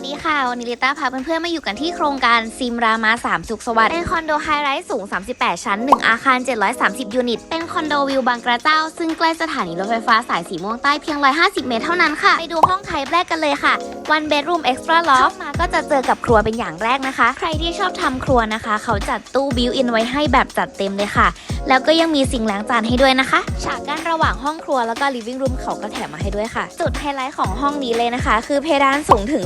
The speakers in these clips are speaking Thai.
วัสดีค่ะ วันนี้ลิต้าพาเพื่อนๆ มาอยู่กันที่โครงการซิมรามา3สุขสวัสดิ์เป็นคอนโดไฮไรส์สูง 38 ชั้น 1 อาคาร 730 ยูนิต เป็นคอนโดวิวบางกระเจ้า ซึ่งใกล้สถานีรถไฟฟ้าสายสีม่วงใต้เพียง 150 เมตรเท่านั้นค่ะ ไปดูห้องไทป์แรกกันเลยค่ะ one bedroom extra loft เข้ามาก็จะเจอกับครัวเป็นอย่างแรกนะคะ ใครที่ชอบทำครัวนะคะ เขาจัดตู้บิวอินไว้ให้แบบจัดเต็มเลยค่ะ แล้วก็ยังมีสิ่งล้างจานให้ด้วยนะคะ ฉากกั้นระหว่างห้องครัวแล้วก็ living room เขาก็แถมมาให้ด้วยค่ะ จุดไฮไลท์ของห้องนี้เลยนะคะ คือเพดานสูงถึง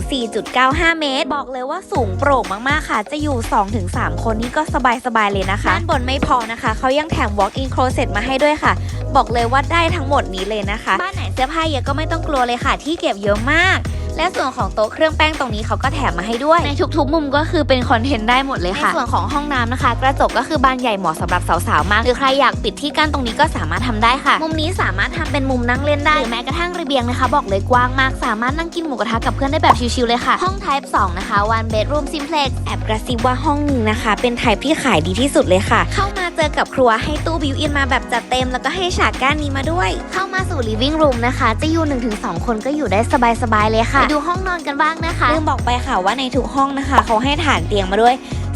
1.95 เมตร บอกเลยว่าสูงโปร่งมากๆค่ะ จะอยู่ 2-3 คนนี่ก็สบายๆเลยนะคะด้านบนไม่พอนะคะ เขายังแถม walk-in closet มาให้ด้วยค่ะ บอกเลยว่าได้ทั้งหมดนี้เลยนะคะ บ้านไหนเสื้อผ้าเยอะก็ไม่ต้องกลัวเลยค่ะ ที่เก็บเยอะมาก และส่วนของโต๊ะเครื่องแป้งตรงนี้เขาก็แถมมาให้ด้วย ในทุกๆ มุมก็คือเป็นคอนเทนต์ได้หมดเลยค่ะ ในส่วนของห้องน้ำนะคะ กระจกก็คือบานใหญ่เหมาะสำหรับสาวๆ มาก หรือใครอยากปิดที่กั้นตรงนี้ก็สามารถทำได้ค่ะ มุมนี้สามารถทำเป็นมุมนั่งเล่นได้ หรือแม้กระทั่งระเบียงนะคะ บอกเลยกว้างมาก สามารถนั่งกินหมูกระทะกับเพื่อนได้แบบชิลๆเลยค่ะ ห้อง type 2 นะคะ one bedroom simplex แอบกระซิบว่าห้องนี้นะคะ เป็น type ที่ขายดีที่สุดเลยค่ะ เข้ามา เจอกับครัวให้ตู้บิวอินมาแบบจัดเต็ม แล้วก็ให้ฉากก้านนี้มาด้วย เข้ามาสู่ living room นะคะ จะอยู่ 1-2 คนก็อยู่ได้สบายๆเลยค่ะไปดูห้องนอนกันบ้างนะคะลืมบอกไปค่ะว่าในทุกห้องนะคะ เขาให้ฐานเตียงมาด้วย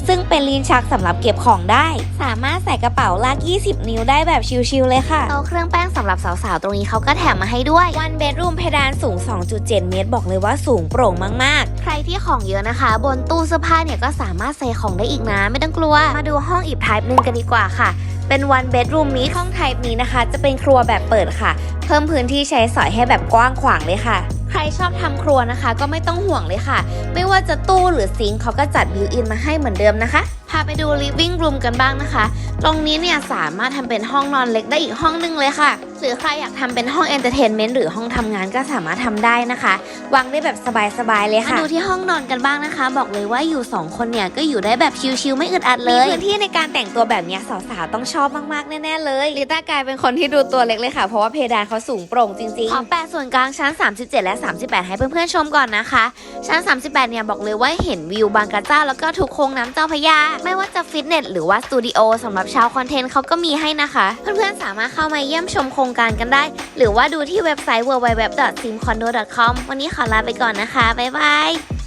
ซึ่งเป็นลิ้นชักสำหรับเก็บของได้ สามารถใส่กระเป๋าลาก 20 นิ้วได้แบบชิลๆเลยค่ะโต๊ะเครื่องแป้งสำหรับสาวๆ ตรงนี้เขาก็แถมมาให้ด้วย one bedroom เพดานสูง 2.7 เมตร บอกเลยว่าสูงโปร่งมากๆ ใครที่ของเยอะนะคะ บนตู้เสื้อผ้าเนี่ยก็สามารถใส่ของได้อีกนะ ไม่ต้องกลัว มาดูห้องอีก type หนึ่งกันดีกว่าค่ะเป็น one bedroom นี้ห้อง type นี้นะคะ จะเป็นครัวแบบเปิดค่ะ เพิ่มพื้นที่ใช้สอยให้แบบกว้างขวางเลยค่ะ ใครชอบทำครัวนะคะ ก็ไม่ต้องห่วงเลยค่ะ ไม่ว่าจะตู้หรือซิงค์เขาก็จัดบิวอินมาให้เหมือนเดิมนะคะ พาไปดู living room กันบ้างนะคะ ตรงนี้เนี่ยสามารถทำเป็นห้องนอนเล็กได้อีกห้องหนึงเลยค่ะ หรือใครอยากทำเป็นห้องเอนเตอร์เทนเมนต์หรือห้องทำงานก็สามารถทำได้นะคะ วางได้แบบสบายๆเลยค่ะ มาดูที่ห้องนอนกันบ้างนะคะ บอกเลยว่าอยู่ 2 คนเนี่ยก็อยู่ได้แบบชิลๆไม่อึดอัดเลย มีพื้นที่ในการแต่งตัวแบบเนี้ยสาวๆต้องชอบมากๆแน่ๆเลยลิต้ากลายเป็นคนที่ดูตัวเล็กเลยค่ะ เพราะว่าเพดานเขาสูงโปร่งจริงๆขอแปะส่วนกลางชั้น 37 และ 38 ให้เพื่อนๆชมก่อนนะคะ ชั้น 38 เนี่ยบอกเลยว่าเห็นวิวบางกระเจ้าแล้วก็ทุกโค้งน้ำเจ้าพระยาไม่ว่าจะฟิตเนสหรือว่าสตูดิโอสำหรับชาวคอนเทนต์เขาก็มีให้นะคะ เพื่อนๆสามารถเข้ามาเยี่ยมชมโครงการกันได้ หรือว่าดูที่เว็บไซต์ www.simcondo.com วันนี้ขอลาไปก่อนนะคะ บ๊ายบาย